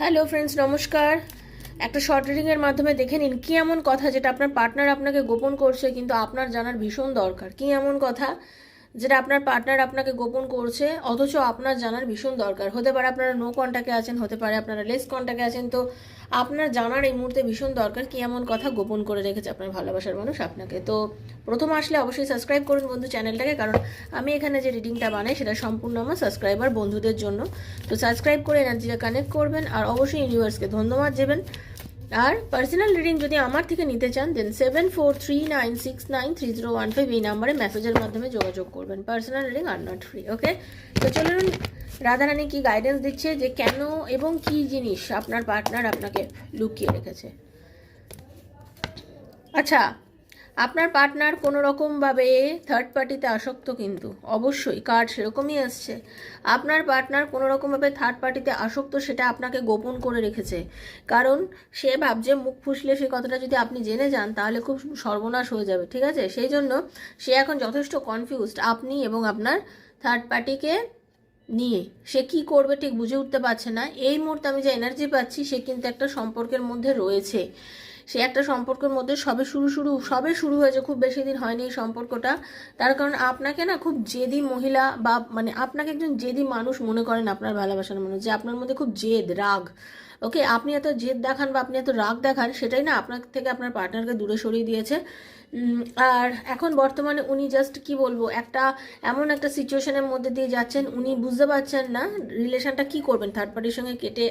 Hello friends নমস্কার। একটা short রিডিংয়ের মাধ্যমে দেখে নিন, কী এমন কথা যেটা আপনার পার্টনার আপনাকে গোপন করছে, কিন্তু আপনার জানার ভীষণ দরকার। কী এমন কথা? যেটা আপনার পার্টনার আপনাকে গোপন করছে, অথচ আপনার জানার ভীষণ দরকার। হতে পারে আপনারা নো কন্ট্যাক্টে আছেন, হতে পারে আপনারা লেস কন্ট্যাক্টে আছেন, তো আপনার জানার এই মুহূর্তে ভীষণ দরকার কী এমন কথা গোপন করে রেখেছে আপনার ভালোবাসার মানুষ আপনাকে। তো প্রথম আসলে অবশ্যই সাবস্ক্রাইব করুন বন্ধু চ্যানেলটাকে কারণ আমি এখানে যে রিডিংটা বানাই সেটা সম্পূর্ণ আমার সাবস্ক্রাইবার বন্ধুদের জন্য। তো সাবস্ক্রাইব করে এনার্জিটা কানেক্ট করবেন, আর অবশ্যই ইউনিভার্সকে ধন্যবাদ দেবেন। আর পার্সোনাল রিডিং যদি আমার থেকে নিতে চান দেন seven four three nine six nine three zero one five এই নাম্বারে মেসেজের মাধ্যমে যোগাযোগ করবেন। Personal reading are not free okay তো চলুন, রাধারানী কি গাইডেন্স দিচ্ছে যে কেন এবং কি জিনিস আপনার পার্টনার আপনাকে লুকিয়ে রেখেছে? আচ্ছা আপনার পার্টনার কোনো রকমভাবে থার্ড পার্টিতে আসক্ত কিন্তু। অবশ্যই কার্ড সেরকমই আসছে। আপনার পার্টনার কোনো রকমভাবে থার্ড পার্টিতে আসক্ত, সেটা আপনাকে গোপন করে রেখেছে। কারণ সে ভাবছে, মুখ ফুসলে সে কথাটা যদি আপনি জেনে যান, তাহলে খুব সর্বনাশ হয়ে যাবে, ঠিক আছে? সেই জন্য সে এখন যথেষ্ট কনফিউজড আপনি এবং আপনার থার্ড পার্টিকে নিয়ে। সে কি করবে ঠিক বুঝে উঠতে পারছে না। এই মুহূর্তে আমি যে এনার্জি পাচ্ছি, সে কিন্তু একটা সম্পর্কের মধ্যে রয়েছে। সে একটা সম্পর্কের মধ্যে সবে শুরু শুরু, সবে শুরু হয়েছে, খুব বেশি দিন হয়নি এই সম্পর্কটা। তার কারণ আপনাকে না খুব জেদি মহিলা বা মানে আপনাকে একজন জেদি মানুষ মনে করেন আপনার ভালোবাসার মানুষ যে আপনার মধ্যে খুব জেদ, রাগ। ওকে, আপনি এত জেদ দেখান বা আপনি এত রাগ দেখান, সেটাই না আপনার থেকে আপনার পার্টনারকে দূরে সরিয়ে দিয়েছে। আর এখন বর্তমানে উনি জাস্ট কি বলব, একটা এমন একটা সিচুয়েশনের মধ্যে দিয়ে যাচ্ছেন, উনি বুঝতে পারছেন না রিলেশনটা কি করবেন থার্ড পার্টির সঙ্গে কেটে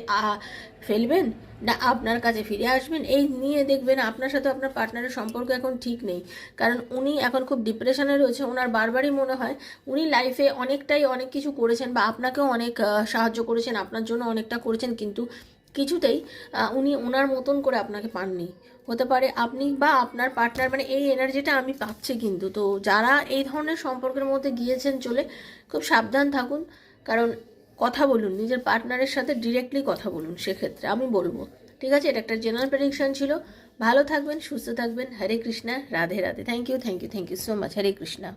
ফেলবেন না আপনার কাছে ফিরে আসবেন, এই নিয়ে দেখবেন আপনার সাথে আপনার পার্টনারের সম্পর্ক এখন ঠিক নেই। কারণ উনি এখন খুব ডিপ্রেশনে রয়েছে ওনার বারবারই মনে হয় উনি লাইফে অনেকটাই অনেক কিছু করেছেন বা আপনাকেও অনেক সাহায্য করেছেন, আপনার জন্য অনেকটা করেছেন, কিন্তু কিছুতেই উনি ওনার মতন করে আপনাকে পাননি। হতে পারে আপনি বা আপনার পার্টনার মানে এই এনার্জিটা আমি পাচ্ছি কিন্তু। তো যারা এই ধরনের সম্পর্কের মধ্যে গিয়েছেন চলে খুব সাবধান থাকুন। কারণ কথা বলুন, নিজের পার্টনারের সাথে ডিরেক্টলি কথা বলুন সেক্ষেত্রে, আমি বলব। ঠিক আছে? এটা একটা জেনারেল প্রেডিকশন ছিল। ভালো থাকবেন, সুস্থ থাকবেন। Hare Krishna, Radhe Radhe. Thank you thank you thank you so much Hare Krishna.